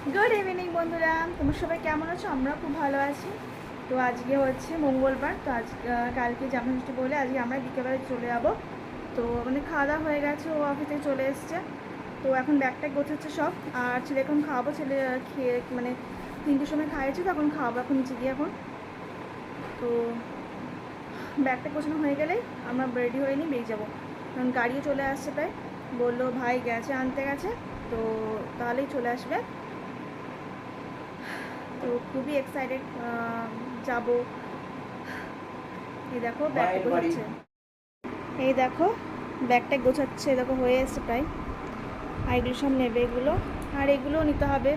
Good evening বন্ধুরা। তোমরা সবাই কেমন আছো? আমরা খুব ভালো আছি। তো আজকে হচ্ছে মঙ্গলবার। তো আজ কালকে জামা ষষ্ঠী বলে আজকে আমরা বিকেলবেলা চলে যাব। তো মানে খাওয়া দাওয়া হয়ে গেছে, ও অফিসে চলে এসছে। তো এখন ব্যাগটা গোছাচ্ছে সব। আর ছেলে এখন খাওয়াবো, ছেলে খেয়ে মানে তিনটের সময় খাইয়েছি, তখন খাওয়াবো এখন নিচে গিয়ে এখন। তো ব্যাগটা গোছানো হয়ে গেলেই আমরা রেডি হয়ে নিই বেরিয়ে যাব। কারণ গাড়িও চলে আসছে প্রায়। বলল, ভাই গেছে, আনতে গেছে। তো তাহলেই চলে আসবে। খুবই এক্সাইটেড যাব। এই দেখো ব্যাগটা গোছাচ্ছে। এই দেখো ব্যাগটা গোছাচ্ছে দেখো হয়ে এসছে প্রায়। আর এগুলো সব নেবে এগুলো। আর এগুলোও নিতে হবে।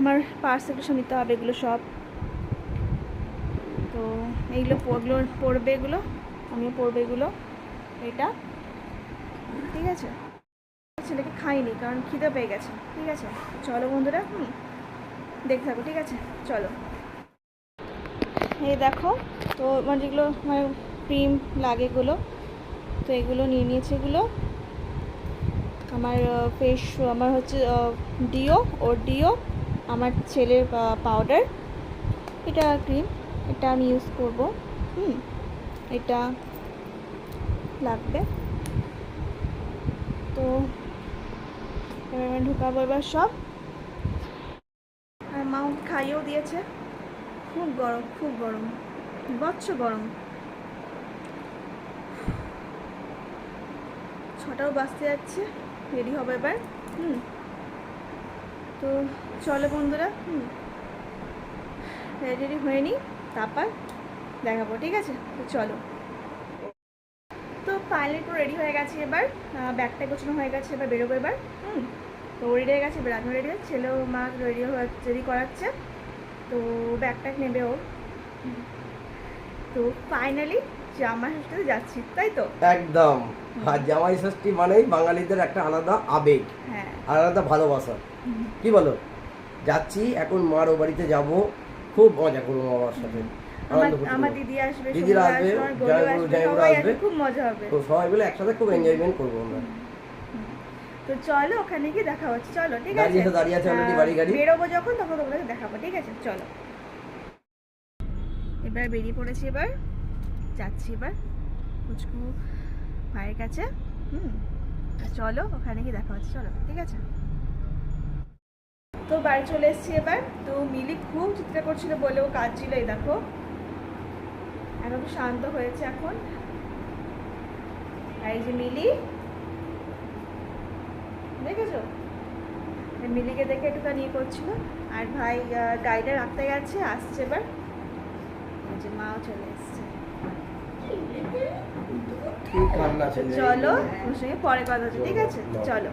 আমার পার্স এগুলো সব নিতে হবে এগুলো সব। তো এইগুলো পড়ল পড়বে এগুলো আমিও পড়বে এগুলো এটা। ঠিক আছে? ছেলেকে খাইনি কারণ খিদে পেয়ে গেছে। ঠিক আছে? চলো বন্ধুরা হুম। দেখতে থাকো, ঠিক আছে? চলো। এই দেখো, তো মানে যেগুলো মানে ক্রিম লাগে এগুলো, তো এগুলো নিয়ে নিয়েছে এগুলো। আমার ফেস আমার হচ্ছে ডিও ওর ডিও আমার ছেলের পাউডার এটা ক্রিম এটা আমি ইউজ করব, হুম? এটা লাগবে। তো ঢুকাবো এবার সব। মা খাইয়েও দিয়েছে। খুব গরম খুব গরম। বচ্চ গরম। ছটাও বাজতে যাচ্ছে রেডি হবে এবার। হুম। তো চলো বন্ধুরা, হুম। রেডি হয়ে নিই, তারপর দেখাবো, ঠিক আছে? তো চলো। তো ফাইনালি পুরো রেডি হয়ে গেছে এবার। ব্যাগটা গোছানো হয়ে গেছে, এবার বেরোবো এবার। হুম। তো রেডি হয়ে গেছে এবার আমিও রেডি হয়ে ছেলেও মা রেডি রেডি করাচ্ছে। তো ব্যাগটা নেবে ও। তো ফাইনালি জামা ষষ্ঠীতে যাচ্ছি তাই তো? একদম। আর জামাই ষষ্ঠী মানেই বাঙালিদের একটা আলাদা আবেগ হ্যাঁ। আলাদা ভালোবাসা। কি বলো? যাচ্ছি এখন মার ও বাড়িতে যাব। খুব মজা করব মামার সাথে। আমার। দিদি আসবে দিদিরা আসবে, জয়গুরু, জয়গুরু আসবে। আসবে খুব মজা হবে। তো সবাই মিলে একসাথে খুব এনজয়মেন্ট করব আমরা। তো চলো ওখানে গিয়ে দেখা হচ্ছে। চলো ঠিক আছে? দাঁড়িয়ে আছে already, বাড়ি গাড়ি। বেরোবো যখন তখন তোমাদের দেখাবো ঠিক আছে? চলো। এবার বেরিয়ে পড়েছি এবার। যাচ্ছি এবার। কুচকু ভাইয়ের কাছে। হুম চলো ওখানে গিয়ে দেখা হচ্ছে। চলো ঠিক আছে? তো বাড়ি চলে এসেছি এবার। তো মিলি খুব চিৎকার করছিল বলে ও কাজ ছিল এই দেখো। এখন শান্ত হয়েছে এখন। আর এই যে মিলি দেখেছ? মিলিকে দেখে একটুখানি ইয়ে করছিল। আর ভাই গাড়িটা রাখতে গেছে আসছে এবার। যে মাও চলে এসছে। চলো ওর সঙ্গে পরে কথা হচ্ছে ঠিক আছে? চলো।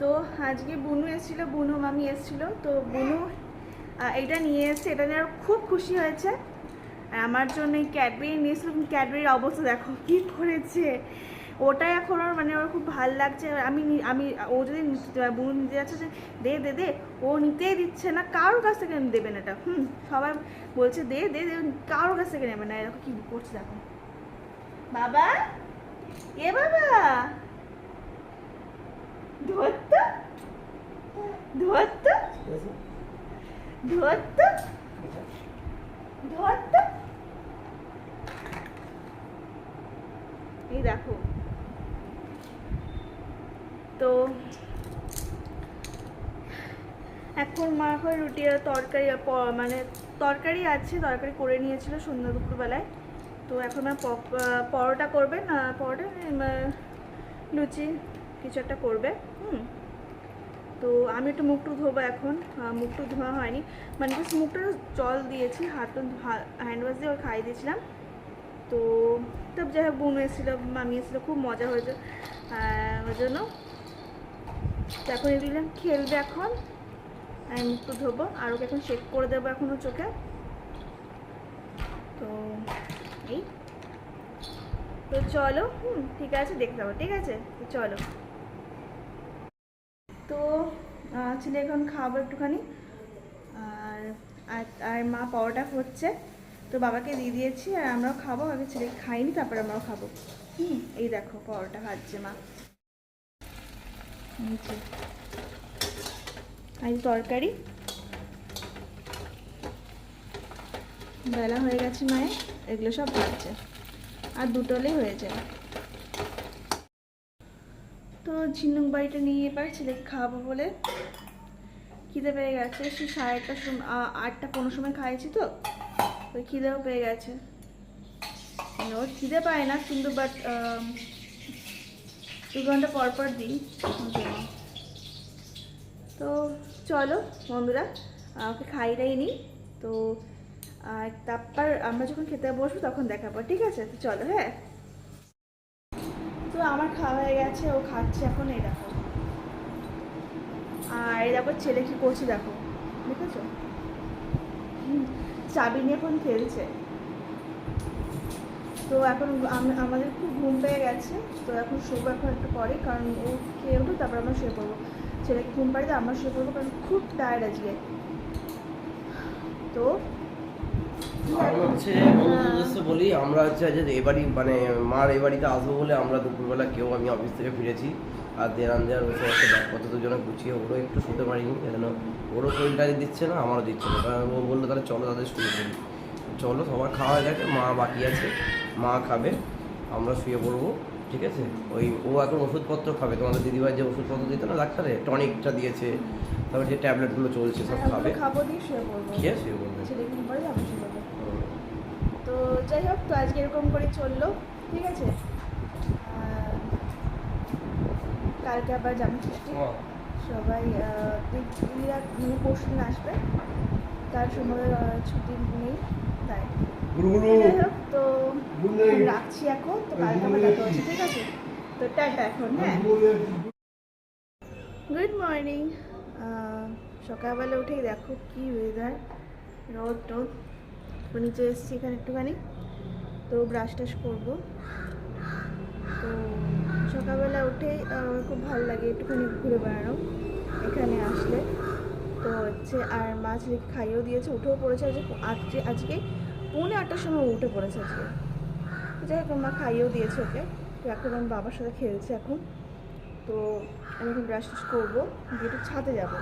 তো আজকে বুনু এসেছিল বুনু মামি এসেছিল। তো বুনু এটা নিয়ে এসেছে এটা নিয়ে আরও খুব খুশি হয়েছে। আর আমার জন্য এই ক্যাডবেরি নিয়েছিল ক্যাডবেরির অবস্থা দেখো কি করেছে? ওটাই এখন ওর মানে ওর খুব ভালো লাগছে। আমি আমি, ও যদি বুনু নিতে যাচ্ছে যে দে দে দে। ও নিতেই দিচ্ছে না, কারোর কাছ থেকে দেবে না এটা। হুম, সবাই বলছে, দে দে দে, কারোর কাছ থেকে নেবে না। এরকম কি করছে দেখো। বাবা? এ বাবা? ধরতো? ধরতো? ধরতো? ধরতো? এই দেখো। তো এখন মা এখন রুটি আর তরকারি মানে তরকারি আছে, তরকারি করে নিয়েছিল সন্ধ্যা দুপুরবেলায়। তো এখন মা পরোটা করবে না, পরোটা লুচি কিছু একটা করবে, হুম। তো আমি একটু মুখটু ধোবো এখন মুখটু ধোয়া হয়নি। মানে জাস্ট মুখটা জল দিয়েছি, হাত হ্যান্ড ওয়াশ দিয়ে ওর খাইয়ে দিয়েছিলাম। তো তো যাই হোক, বোন এসেছিল, মামি এসেছিল, খুব মজা হয়েছে। ওই জন্য এখন এগুলো খেলবে এখন। আমি মুখটু ধোবো। আর ওকে এখন শেক করে দেবো এখনও চোখে। তো এই। তো চলো, হুম, ঠিক আছে, দেখতে হবে, ঠিক আছে? তো চলো। তো ছেলে এখন খাওয়াবো একটুখানি। আর, আর- মা পরোটা হচ্ছে তো বাবাকে দিয়ে দিয়েছি, আর আমরাও খাব। আগে ছেলে খাইনি তারপর আমরাও খাব। হুম এই দেখো, পরোটা খাচ্ছে মা। আর তরকারি। বেলা হয়ে গেছে মায়ের, এগুলো সব ভাজছে আর দুটোলেই হয়ে যায়। তো ঝিনুক বাড়িটা নিয়ে এবার ছেলেকে খাওয়াবো বলে খিদে পেয়ে গেছে। সে সাড়ে আটটার সময় আটটা পনেরো সময় খাইয়েছি তো, ওই খিদেও পেয়ে গেছে। মানে ওর খিদে পায় না, কিন্তু বাট দু ঘণ্টা পর পর দিই। তো চলো বন্ধুরা ওকে খাইটাই নি তো আহ, তারপর আমরা যখন খেতে বসবো তখন দেখাবো ঠিক আছে? তো চলো হ্যাঁ? তো আমার খাওয়া হয়ে গেছে ও খাচ্ছে এখন এই দেখো। আর এই দেখো ছেলে কি করছে দেখো দেখেছ? চাবি নিয়ে এখন খেলছে। তো এখন আমাদের খুব ঘুম পেয়ে গেছে তো এখন শোবো এখন একটু পরে কারণ ও খেয়ে উঠো তারপর আমরা শুয়ে পড়ব। ছেলেকে ঘুম পাড়িতে আমরা শুয়ে পড়ব কারণ খুব টায়ার্ড আজকে। তো? হচ্ছে বলি আমরা হচ্ছে আজ এবারই মানে মার এই আসব বলে আমরা দুপুরবেলা কেউ আমি অফিস থেকে ফিরেছি। আর দেওয়ার বসে একটা ব্যাগপত্র দুজনে গুছিয়ে ওরও একটু শুতে পারিনি যেন ওরও শরীরটা দিচ্ছে না আমারও দিচ্ছে না। কারণ ও বলল তাহলে চলো তাদের শুয়ে পড়ি চলো সবার খাওয়া হয়ে গেছে মা বাকি আছে। মা খাবে আমরা শুয়ে পড়ব ঠিক আছে? ওই ও এখন ওষুধপত্র খাবে তোমাদের দিদিভাই যে ওষুধপত্র দিত না ডাক্তারে টনিকটা দিয়েছে তারপর যে ট্যাবলেটগুলো চলছে সব এখন খাবে। খেয়ে শুয়ে পড়বে। আমরা তো যাই হোক তো আজকে এরকম করে চলল ঠিক আছে? কালকে আবার যাব ছুটি সবাই দিদিরা পরশু দিন আসবে। তার সময় ছুটি নেই তাই। তো রাখছি এখন তো কালকে আবার দেখা হচ্ছে ঠিক আছে? তো টাটা এখন হ্যাঁ? গুড মর্নিং সকালবেলা উঠেই দেখো কি ওয়েদার রোদ টোদ। নিচে এসেছি এখানে একটুখানি। তো ব্রাশ টাশ করব। তো সকালবেলা উঠেই আমার খুব ভালো লাগে একটুখানি ঘুরে বেড়ানো এখানে আসলে। তো হচ্ছে আর মাছ খাইয়েও দিয়েছে উঠেও পড়েছে আজকে আজকে আজকে পৌনে আটটার সময় উঠে পড়েছে আজকে। যাই হোক, মা খাইয়েও দিয়েছে ওকে। তো এখন আমি বাবার সাথে খেলছে এখন। তো আমি এখন ব্রাশ টাশ করব। দিয়ে একটু ছাদে যাব।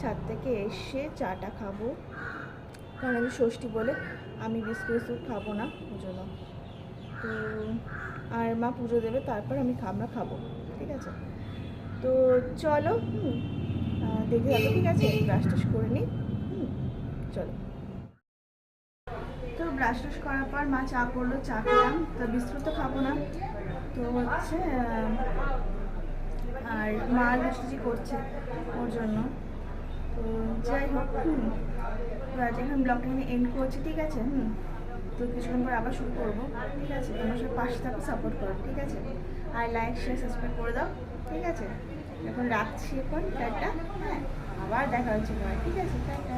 ছাদ থেকে এসে চাটা খাব। কারণ আমি ষষ্ঠী বলে আমি বিস্কুট বিস্কুট খাব না জন্য। তো আর মা পুজো দেবে, তারপর আমি আমরা খাব, ঠিক আছে? তো চলো দেখে যাব ঠিক আছে? ব্রাশ টাশ করে নিই। চলো। ব্রাশ টাশ করার পর মা চা করল, চা খেলাম, তো বিস্কুট তো খাব না। তো হচ্ছে আর মা লুচি করছে ওর জন্য। তো যাই হোক তো আজ এখন ব্লগটা আমি এন্ড করছি, ঠিক আছে? হুম। তো কিছুক্ষণ পর আবার শুরু করব, ঠিক আছে? তোমার সব পাশে থাকো সাপোর্ট করো, ঠিক আছে? আর লাইক শেয়ার সাবস্ক্রাইব করে দাও, ঠিক আছে? এখন রাখছি এখন, টাটা হ্যাঁ? আবার দেখা হচ্ছে ঠিক আছে? টাটা।